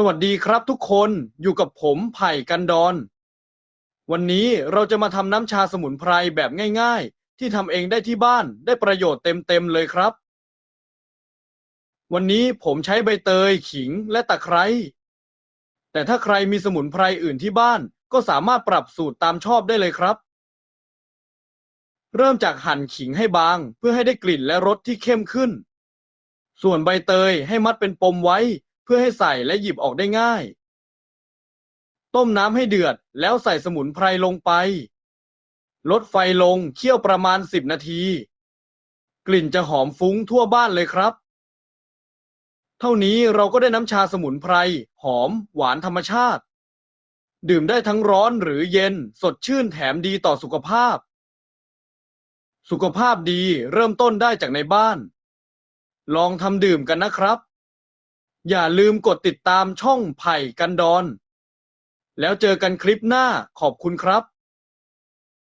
สวัสดีครับทุกคนอยู่กับผมไผ่กันดอน วันนี้เราจะมาทำน้ำชาสมุนไพรแบบง่ายๆ ที่ทำเองได้ที่บ้านได้ประโยชน์เต็มๆเลยครับ วันนี้ผมใช้ใบเตย ขิงและตะไคร้แต่ถ้าใครมีสมุนไพรอื่นที่บ้านก็สามารถปรับสูตรตามชอบได้เลยครับ เริ่มจากหั่นขิงให้บางเพื่อให้ได้กลิ่นและรสที่เข้มขึ้น ส่วนใบเตยให้มัดเป็นปมไว้ พื่อให้ใส่และหยิบออกได้ง่าย ต้มน้ำให้เดือด แล้วใส่สมุนไพรลงไป ลดไฟลงเคี่ยวประมาณ10นาที กลิ่นจะหอมฟุ้งทั่วบ้านเลยครับ เท่านี้เราก็ได้น้ำชาสมุนไพร หอม หวานธรรมชาติ ดื่มได้ทั้งร้อนหรือเย็น สดชื่นแถมดีต่อสุขภาพ สุขภาพดีเริ่มต้นได้จากในบ้าน ลองทำดื่มกันนะครับ อย่าลืมกดติดตามช่องไผ่กันดอน แล้วเจอกันคลิปหน้าขอบคุณครับ